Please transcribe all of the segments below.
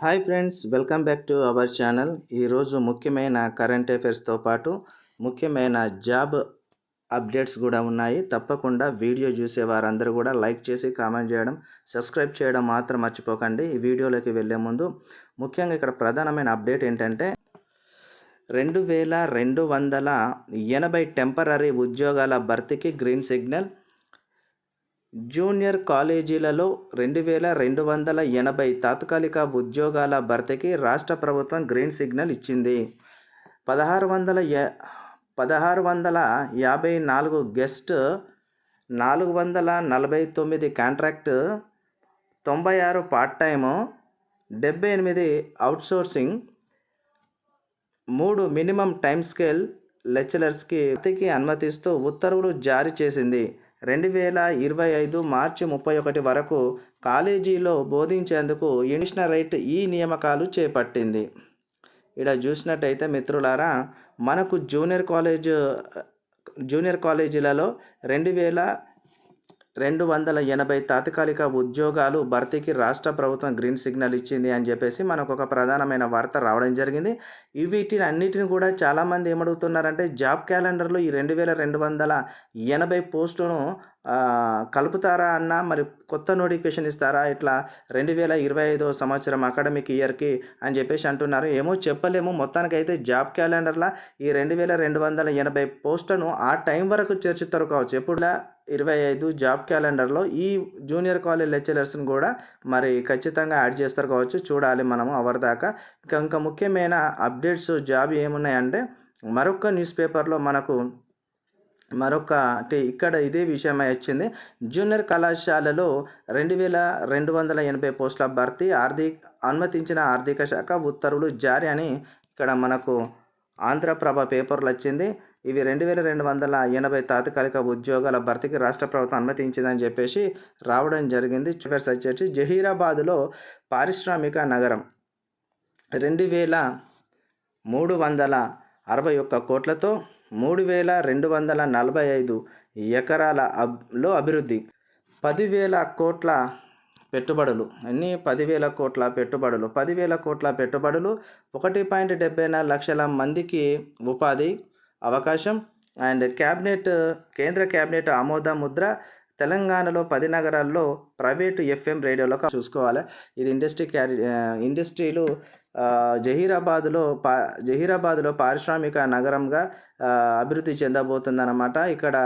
Hi friends welcome back to our channel ఈరోజు ముఖ్యమైన current అఫైర్స్తో పాటు ముఖ్యమైన జాబ్ అప్డేట్స్ కూడా ఉన్నాయి. తప్పకుండా వీడియో చూసే వారందరూ కూడా లైక్ చేసి కామెంట్ చేయడం సబ్స్క్రైబ్ చేయడం మాత్రం మర్చిపోకండి. ఈ వీడియోలోకి వెళ్ళే ముందు ముఖ్యంగా ఇక్కడ ప్రధానమైన అప్డేట్ ఏంటంటే రెండు వేల రెండు వందల ఎనభై టెంపరీ ఉద్యోగాల భర్తీకి గ్రీన్ సిగ్నల్ జూనియర్ కాలేజీలలో రెండు వేల రెండు వందల ఎనభై తాత్కాలిక ఉద్యోగాల భర్తీకి రాష్ట్ర ప్రభుత్వం గ్రీన్ సిగ్నల్ ఇచ్చింది. పదహారు వందల యా పదహారు వందల యాభై నాలుగు గెస్ట్ నాలుగు వందల నలభై తొమ్మిది కాంట్రాక్ట్ తొంభై ఆరు పార్ట్ టైము డెబ్బై ఎనిమిది అవుట్సోర్సింగ్ మూడు మినిమం టైం స్కేల్ లెక్చరర్స్కి భర్తీకి అనుమతిస్తూ ఉత్తర్వులు జారీ చేసింది. రెండు వేల ఇరవై ఐదు మార్చి ముప్పై ఒకటి వరకు కాలేజీలో బోధించేందుకు ఇండిషనల్ రైట్ ఈ నియామకాలు చేపట్టింది. ఇక్కడ చూసినట్టయితే మిత్రులారా మనకు జూనియర్ కాలేజ్ జూనియర్ కాలేజీలలో రెండు వేల రెండు వందల ఎనభై తాత్కాలిక ఉద్యోగాలు భర్తీకి రాష్ట్ర ప్రభుత్వం గ్రీన్ సిగ్నల్ ఇచ్చింది అని చెప్పేసి మనకు ఒక ప్రధానమైన వార్త రావడం జరిగింది. వీటిని అన్నిటిని కూడా చాలామంది ఏమడుగుతున్నారంటే జాబ్ క్యాలెండర్లో ఈ రెండు వేల రెండు వందల ఎనభై పోస్టును కలుపుతారా అన్న? మరి కొత్త నోటిఫికేషన్ ఇస్తారా? ఇట్లా రెండు వేల ఇరవై ఐదో సంవత్సరం అకాడమిక్ ఇయర్కి అని చెప్పేసి అంటున్నారు. ఏమో చెప్పలేము. మొత్తానికైతే జాబ్ క్యాలెండర్లో ఈ రెండు వేల రెండు వందల ఎనభై పోస్టును ఆ టైం వరకు చేర్చుతారు కావచ్చు. ఎప్పుడులా? ఇరవై ఐదు జాబ్ క్యాలెండర్లో ఈ జూనియర్ కాలేజ్ లెక్చరర్స్ని కూడా మరి ఖచ్చితంగా యాడ్ చేస్తారు కావచ్చు. చూడాలి మనము అవర్ దాకా. ఇంకా ఇంకా ముఖ్యమైన అప్డేట్స్ జాబ్ ఏమున్నాయంటే మరొక న్యూస్ పేపర్లో మనకు మరొక అంటే ఇక్కడ ఇదే విషయమై వచ్చింది. జూనియర్ కళాశాలలో రెండు వేల రెండు వందల ఎనభై పోస్టుల భర్తీ ఆర్థిక అనుమతించిన ఆర్థిక శాఖ ఉత్తర్వులు జారీ అని ఇక్కడ మనకు ఆంధ్రప్రభ పేపర్లు వచ్చింది. ఇవి రెండు వేల రెండు వందల ఎనభై తాత్కాలిక ఉద్యోగాల భర్తీకి రాష్ట్ర ప్రభుత్వం అనుమతించిందని చెప్పేసి రావడం జరిగింది. చివరి వచ్చేసి జహీరాబాద్లో పారిశ్రామిక నగరం రెండు వేల మూడు వందల అరవై ఒక్క కోట్లతో మూడు వేల రెండు వందల నలభై ఐదు ఎకరాల అబ్లో అభివృద్ధి. పదివేల కోట్ల పెట్టుబడులు. అన్నీ పదివేల కోట్ల పెట్టుబడులు. పదివేల కోట్ల పెట్టుబడులు ఒకటి పాయింట్ డెబ్బై నాలుగు లక్షల మందికి ఉపాధి అవకాశం. అండ్ క్యాబినెట్ కేంద్ర క్యాబినెట్ ఆమోద ముద్ర తెలంగాణలో పది నగరాల్లో ప్రైవేటు ఎఫ్ఎం రేడియోలో చూసుకోవాలి. ఇది ఇండస్ట్రీ క్యారీ ఇండస్ట్రీలు జహీరాబాద్లో పా జహీరాబాద్లో పారిశ్రామిక నగరంగా అభివృద్ధి చెందబోతుందన్నమాట. ఇక్కడ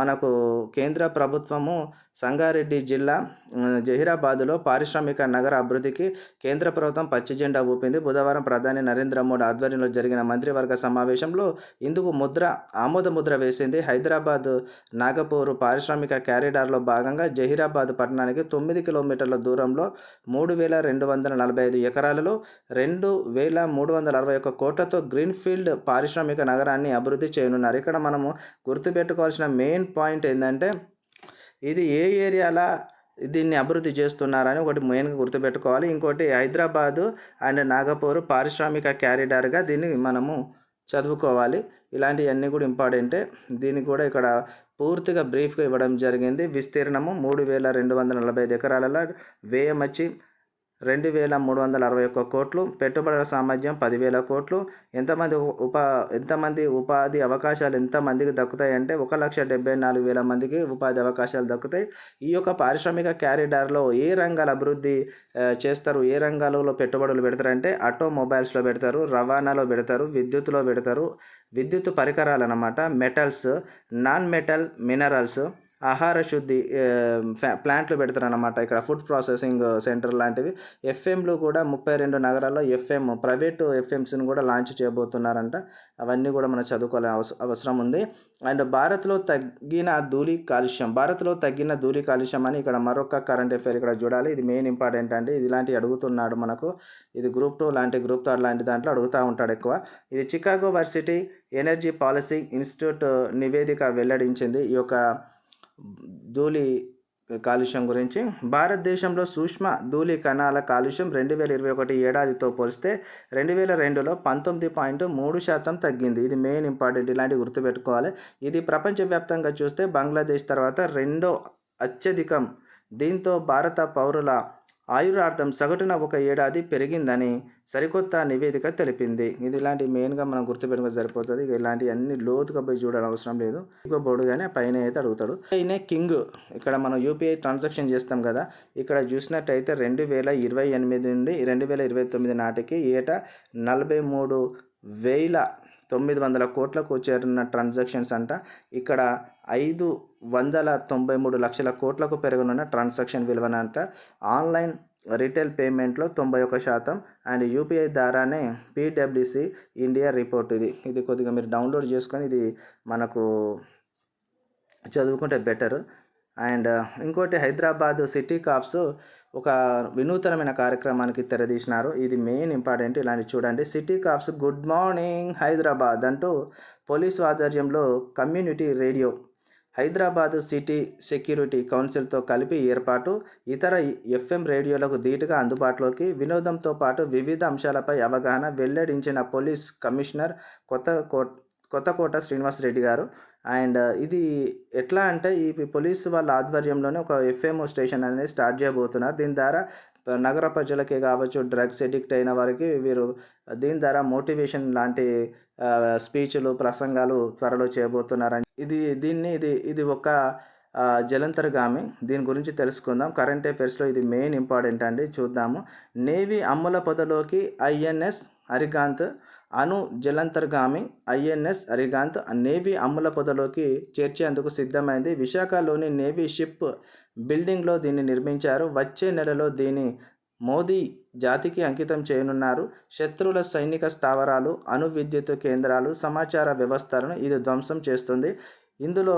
మనకు కేంద్ర ప్రభుత్వము సంగారెడ్డి జిల్లా జహీరాబాద్లో పారిశ్రామిక నగర అభివృద్ధికి కేంద్ర ప్రభుత్వం పచ్చి జెండా ఊపింది. బుధవారం ప్రధాని నరేంద్ర మోడీ ఆధ్వర్యంలో జరిగిన మంత్రివర్గ సమావేశంలో ఇందుకు ముద్ర ఆమోద ముద్ర వేసింది. హైదరాబాద్ నాగపూర్ పారిశ్రామిక క్యారిడార్లో భాగంగా జహీరాబాద్ పట్టణానికి తొమ్మిది కిలోమీటర్ల దూరంలో మూడు వేల రెండు వందల నలభై ఐదు ఎకరాలలో రెండు వేల మూడు వందల అరవై ఒక్క కోట్లతో గ్రీన్ఫీల్డ్ పారిశ్రామిక నగరాన్ని అభివృద్ధి చేయనున్నారు. ఇక్కడ మనము గుర్తుపెట్టుకోవాల్సిన మెయిన్ పాయింట్ ఏంటంటే ఇది ఏ ఏరియాలో దీన్ని అభివృద్ధి చేస్తున్నారని ఒకటి మెయిన్గా గుర్తుపెట్టుకోవాలి ఇంకోటి హైదరాబాదు అండ్ నాగపూర్ పారిశ్రామిక క్యారిడార్గా దీన్ని మనము చదువుకోవాలి. ఇలాంటివన్నీ కూడా ఇంపార్టెంటే. దీనికి కూడా ఇక్కడ పూర్తిగా బ్రీఫ్గా ఇవ్వడం జరిగింది. విస్తీర్ణము మూడు వేల రెండు వందల నలభై ఐదు ఎకరాలలో వ్యయం వచ్చి రెండు వేల మూడు వందల అరవై ఒక్క కోట్లు పెట్టుబడుల సామర్థ్యం పదివేల కోట్లు. ఎంతమంది ఉపా ఎంతమంది ఉపాధి అవకాశాలు ఎంతమందికి దక్కుతాయి అంటే ఒక లక్ష డెబ్బై నాలుగు వేల మందికి ఉపాధి అవకాశాలు దక్కుతాయి. ఈ యొక్క పారిశ్రామిక క్యారిడార్లో ఏ రంగాల అభివృద్ధి చేస్తారు? ఏ రంగాలలో పెట్టుబడులు పెడతారంటే ఆటోమొబైల్స్లో పెడతారు రవాణాలో పెడతారు విద్యుత్లో పెడతారు. విద్యుత్ పరికరాలు అన్నమాట మెటల్స్ నాన్ మెటల్ మినరల్స్. ఆహార శుద్ధి ప్లాంట్లు పెడతారనమాట ఇక్కడ ఫుడ్ ప్రాసెసింగ్ సెంటర్ లాంటివి. ఎఫ్ఎంలు కూడా ముప్పై రెండు నగరాల్లో ఎఫ్ఎం ప్రైవేటు ఎఫ్ఎంస్ని కూడా లాంచ్ చేయబోతున్నారంట. అవన్నీ కూడా మనం చదువుకోవాలి అవసరం ఉంది. అండ్ భారత్లో తగ్గిన ధూళి కాలుష్యం భారత్లో తగ్గిన ధూళి కాలుష్యం అని ఇక్కడ మరొక కరెంట్ అఫేర్ ఇక్కడ చూడాలి. ఇది మెయిన్ ఇంపార్టెంట్ అండి. ఇది ఇలాంటివి అడుగుతున్నాడు మనకు. ఇది గ్రూప్ టూ లాంటి గ్రూప్ థర్డ్ లాంటి దాంట్లో అడుగుతూ ఉంటాడు ఎక్కువ. ఇది Chicago varsity energy policy institute నివేదిక వెల్లడించింది. ఈ యొక్క ధూళి కాలుష్యం గురించి. భారతదేశంలో సూక్ష్మ ధూళి కణాల కాలుష్యం రెండు వేల ఇరవై ఒకటి ఏడాదితో పోలిస్తే రెండు వేల రెండులో పంతొమ్మిది పాయింట్ మూడు శాతం తగ్గింది. ఇది మెయిన్ ఇంపార్టెంట్ ఇలాంటివి గుర్తుపెట్టుకోవాలి. ఇది ప్రపంచవ్యాప్తంగా చూస్తే బంగ్లాదేశ్ తర్వాత రెండో అత్యధికం. దీంతో భారత పౌరుల ఆయురార్థం సగటున ఒక ఏడాది పెరిగిందని సరికొత్త నివేదిక తెలిపింది. ఇది ఇలాంటి మెయిన్గా మనం గుర్తుపెట్టుకుని సరిపోతుంది. ఇలాంటి అన్ని లోతుగా పోయి చూడాల్సిన అవసరం లేదు. ఇంకో బోర్డు కానీ పైన అయితే అడుగుతాడు. పైనే కింగ్ ఇక్కడ మనం యూపీఐ ట్రాన్సాక్షన్ చేస్తాం కదా. ఇక్కడ చూసినట్టయితే రెండు వేల ఇరవై ఎనిమిది నుండి రెండు వేల ఇరవై తొమ్మిది నాటికి ఏటా నలభై మూడు వేల తొమ్మిది వందల కోట్లకు చేరిన ట్రాన్సాక్షన్స్ అంట. ఇక్కడ ఐదు వందల తొంభై మూడు లక్షల కోట్లకు పెరగనున్న ట్రాన్సాక్షన్ విలువనంట. ఆన్లైన్ రిటైల్ పేమెంట్లో తొంభై ఒక శాతం. అండ్ యూపీఐ ద్వారానే పీడబ్ల్యూసి ఇండియా రిపోర్ట్ ఇది. ఇది కొద్దిగా మీరు డౌన్లోడ్ చేసుకొని ఇది మనకు చదువుకుంటే బెటర్. అండ్ ఇంకోటి హైదరాబాద్ సిటీ కాప్స్ ఒక వినూతనమైన కార్యక్రమానికి తెరదీసినారు. ఇది మెయిన్ ఇంపార్టెంట్. ఇలాంటి చూడండి. City cops good morning Hyderabad అంటూ పోలీసు ఆధ్వర్యంలో community radio Hyderabad city security కౌన్సిల్తో కలిపి ఏర్పాటు ఇతర ఎఫ్ఎం రేడియోలకు ధీటుగా అందుబాటులోకి వినోదంతో పాటు వివిధ అంశాలపై అవగాహన వెల్లడించిన పోలీస్ కమిషనర్ కొత్త కోట్ కొత్తకోట శ్రీనివాస్ రెడ్డి గారు. అండ్ ఇది ఎట్లా అంటే ఈ పోలీసు వాళ్ళ ఆధ్వర్యంలోనే ఒక ఎఫ్ఎం స్టేషన్ అనేది స్టార్ట్ చేయబోతున్నారు. దీని ద్వారా నగర ప్రజలకే కావచ్చు డ్రగ్స్ ఎడిక్ట్ అయిన వారికి వీరు దీని ద్వారా మోటివేషన్ లాంటి స్పీచ్లు ప్రసంగాలు త్వరలో చేయబోతున్నారని ఇది దీన్ని ఇది ఇది ఒక జలంతర్గామి. దీని గురించి తెలుసుకుందాం. కరెంట్ అఫైర్స్లో ఇది మెయిన్ ఇంపార్టెంట్ అండి. చూద్దాము. నేవీ అమ్ముల పొదలోకి ఐఎన్ఎస్ హరికాంత్ అను జలంతర్గామి ఐఎన్ఎస్ హరికాంత్ నేవీ అమ్ముల పొదలోకి చేర్చేందుకు సిద్ధమైంది. విశాఖలోని నేవీ షిప్ బిల్డింగ్లో దీన్ని నిర్మించారు. వచ్చే నెలలో దీని మోదీ జాతికి అంకితం చేయనున్నారు. శత్రువుల సైనిక స్థావరాలు అణు విద్యుత్ కేంద్రాలు సమాచార వ్యవస్థలను ఇది ధ్వంసం చేస్తుంది. ఇందులో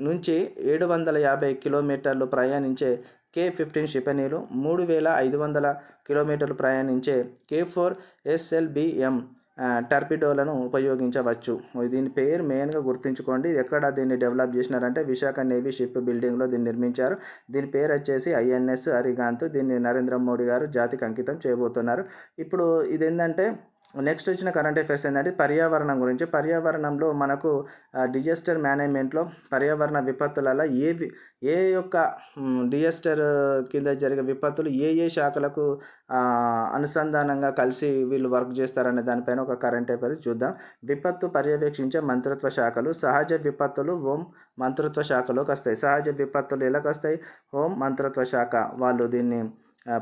నుంచి ఏడు వందల యాభై కిలోమీటర్లు ప్రయాణించే కే ఫిఫ్టీన్ క్షిపణిలు మూడు వేల ఐదు వందల కిలోమీటర్లు ప్రయాణించే కే ఫోర్ ఎస్ఎల్బిఎం టర్పిడోలను ఉపయోగించవచ్చు. దీని పేరు మెయిన్గా గుర్తుంచుకోండి. ఎక్కడ దీన్ని డెవలప్ చేసినారంటే విశాఖ నేవీ షిప్ బిల్డింగ్లో దీన్ని నిర్మించారు. దీని పేరు వచ్చేసి ఐఎన్ఎస్ అరిగాంత్ దీన్ని నరేంద్ర మోడీ గారు జాతికి అంకితం చేయబోతున్నారు. ఇప్పుడు ఇది ఏంటంటే నెక్స్ట్ వచ్చిన కరెంట్ అఫైర్స్ ఏంటంటే పర్యావరణం గురించి. పర్యావరణంలో మనకు డిజాస్టర్ మేనేజ్మెంట్లో పర్యావరణ విపత్తులలో ఏ ఏ యొక్క డిజాస్టర్ కింద జరిగే విపత్తులు ఏ ఏ శాఖలకు అనుసంధానంగా కలిసి వీళ్ళు వర్క్ చేస్తారనే దానిపైన ఒక కరెంట్ అఫైర్స్ చూద్దాం. విపత్తు పర్యవేక్షించే మంత్రిత్వ శాఖలు సహజ విపత్తులు హోం మంత్రిత్వ శాఖలోకి వస్తాయి. సహజ విపత్తులు ఎలాగొస్తాయి హోం మంత్రిత్వ శాఖ వాళ్ళు దీన్ని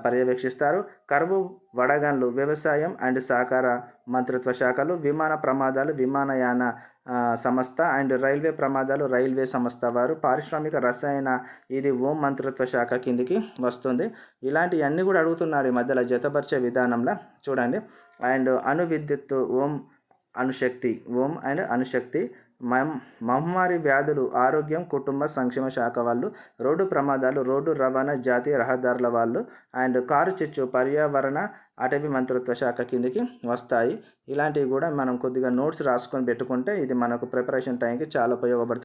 పర్యవేక్షిస్తారు. కరువు వడగన్లు వ్యవసాయం అండ్ సహకార మంత్రిత్వ శాఖలు విమాన ప్రమాదాలు విమానయాన సంస్థ అండ్ రైల్వే ప్రమాదాలు రైల్వే సంస్థ వారు పారిశ్రామిక రసాయన ఇది ఓం మంత్రిత్వ శాఖ కిందికి వస్తుంది. ఇలాంటివన్నీ కూడా అడుగుతున్నారు ఈ మధ్యలో జతపరిచే విధానంలో. చూడండి. అండ్ అణు విద్యుత్ ఓం అణుశక్తి ఓం అండ్ అణుశక్తి మహమ్మారి వ్యాధులు ఆరోగ్యం కుటుంబ సంక్షేమ శాఖ వాళ్ళు రోడ్డు ప్రమాదాలు రోడ్డు రవాణా జాతీయ రహదారుల వాళ్ళు అండ్ కారు చిచ్చు పర్యావరణ అటవీ మంత్రిత్వ శాఖ కిందకి వస్తాయి. ఇలాంటివి కూడా మనం కొద్దిగా నోట్స్ రాసుకొని పెట్టుకుంటే ఇది మనకు ప్రిపరేషన్ టైంకి చాలా ఉపయోగపడుతుంది.